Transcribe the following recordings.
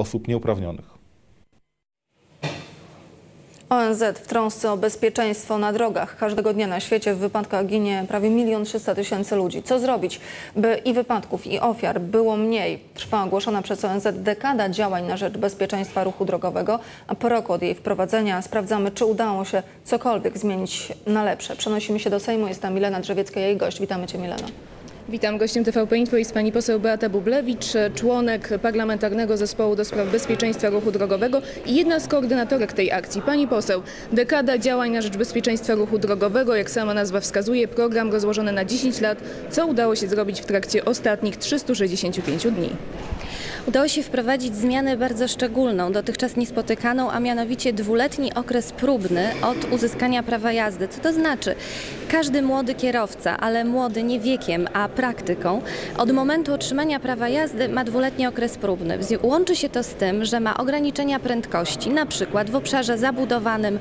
osób nieuprawnionych. ONZ w trosce o bezpieczeństwo na drogach. Każdego dnia na świecie w wypadkach ginie prawie milion trzysta tysięcy ludzi. Co zrobić, by i wypadków, i ofiar było mniej? Trwa ogłoszona przez ONZ dekada działań na rzecz bezpieczeństwa ruchu drogowego, a po roku od jej wprowadzenia sprawdzamy, czy udało się cokolwiek zmienić na lepsze. Przenosimy się do Sejmu. Jest tam Milena Drzewiecka, jej gość. Witamy Cię, Milena. Witam. Gościem TVP Info jest pani poseł Beata Bublewicz, członek Parlamentarnego Zespołu do Spraw Bezpieczeństwa Ruchu Drogowego i jedna z koordynatorek tej akcji. Pani poseł, dekada działań na rzecz bezpieczeństwa ruchu drogowego, jak sama nazwa wskazuje, program rozłożony na 10 lat. Co udało się zrobić w trakcie ostatnich 365 dni? Udało się wprowadzić zmianę bardzo szczególną, dotychczas niespotykaną, a mianowicie dwuletni okres próbny od uzyskania prawa jazdy. Co to znaczy? Każdy młody kierowca, ale młody nie wiekiem, a praktyką, od momentu otrzymania prawa jazdy ma dwuletni okres próbny. Łączy się to z tym, że ma ograniczenia prędkości, na przykład w obszarze zabudowanym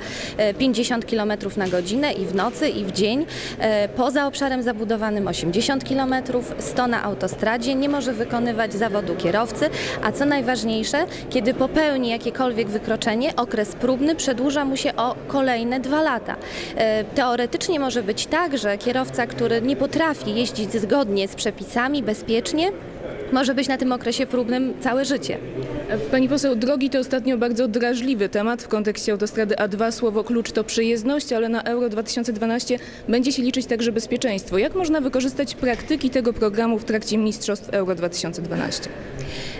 50 km na godzinę i w nocy i w dzień, e, poza obszarem zabudowanym 80 km, 100 na autostradzie, nie może wykonywać zawodu kierowcy, a co najważniejsze, kiedy popełni jakiekolwiek wykroczenie, okres próbny przedłuża mu się o kolejne dwa lata. E, teoretycznie może być tak, że kierowca, który nie potrafi jeździć zgodnie z przepisami bezpiecznie, może być na tym okresie próbnym całe życie. Pani poseł, drogi to ostatnio bardzo drażliwy temat w kontekście autostrady A2. Słowo klucz to przyjezdność, ale na Euro 2012 będzie się liczyć także bezpieczeństwo. Jak można wykorzystać praktyki tego programu w trakcie Mistrzostw Euro 2012?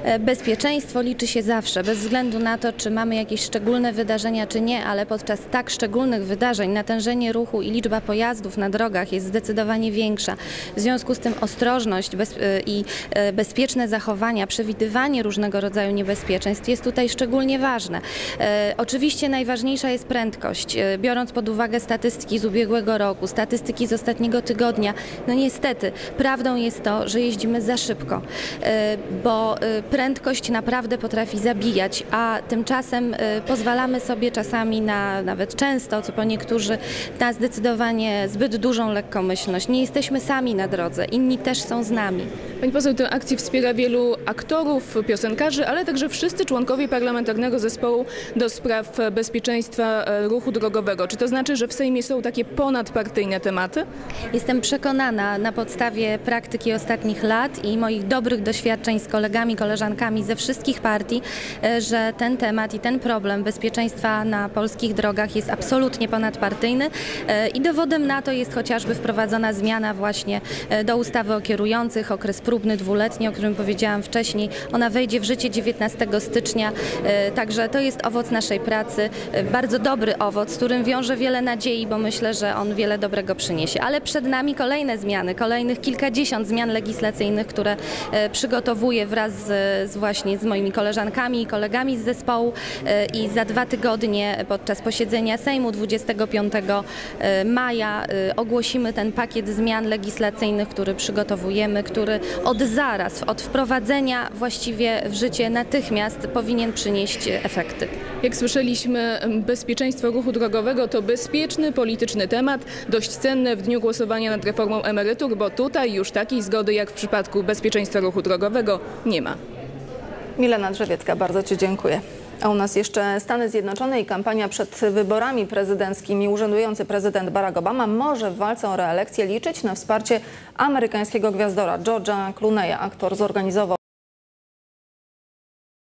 E, bezpieczeństwo liczy się zawsze, bez względu na to, czy mamy jakieś szczególne wydarzenia, czy nie, ale podczas tak szczególnych wydarzeń natężenie ruchu i liczba pojazdów na drogach jest zdecydowanie większa. W związku z tym ostrożność bez, e, i e, bezpieczne zachowania, przewidywanie różnego rodzaju niebezpieczeństw jest tutaj szczególnie ważne. Oczywiście najważniejsza jest prędkość. Biorąc pod uwagę statystyki z ubiegłego roku, statystyki z ostatniego tygodnia, no niestety prawdą jest to, że jeździmy za szybko, bo prędkość naprawdę potrafi zabijać, a tymczasem pozwalamy sobie czasami na, nawet często, co po niektórzy, na zdecydowanie zbyt dużą lekkomyślność. Nie jesteśmy sami na drodze, inni też są z nami. Pani poseł, tę akcję wspiera wielu aktorów, piosenkarzy, ale także wszyscy członkowie parlamentarnego zespołu do spraw bezpieczeństwa e, ruchu drogowego. Czy to znaczy, że w Sejmie są takie ponadpartyjne tematy? Jestem przekonana na podstawie praktyki ostatnich lat i moich dobrych doświadczeń z kolegami, koleżankami ze wszystkich partii, e, że ten temat i ten problem bezpieczeństwa na polskich drogach jest absolutnie ponadpartyjny e, i dowodem na to jest chociażby wprowadzona zmiana właśnie do ustawy o kierujących, okres próbny dwuletni, o którym powiedziałam wcześniej. Ona wejdzie w życie 19 stycznia, e, także to jest owoc naszej pracy, e, bardzo dobry owoc, z którym wiąże wiele nadziei, bo myślę, że on wiele dobrego przyniesie. Ale przed nami kolejne zmiany, kolejnych kilkadziesiąt zmian legislacyjnych, które e, przygotowuję wraz z, z właśnie z moimi koleżankami i kolegami z zespołu i za dwa tygodnie podczas posiedzenia Sejmu 25 maja ogłosimy ten pakiet zmian legislacyjnych, który przygotowujemy, który od zaraz, od wprowadzenia właściwie w życie natychmiast powinien przynieść efekty. Jak słyszeliśmy, bezpieczeństwo ruchu drogowego to bezpieczny polityczny temat, dość cenny w dniu głosowania nad reformą emerytur, bo tutaj już takiej zgody jak w przypadku bezpieczeństwa ruchu drogowego nie ma. Milena Drzewiecka, bardzo Ci dziękuję. A u nas jeszcze Stany Zjednoczone i kampania przed wyborami prezydenckimi. Urzędujący prezydent Barack Obama może w walce o reelekcję liczyć na wsparcie amerykańskiego gwiazdora George'a Clooney'a. Aktor zorganizował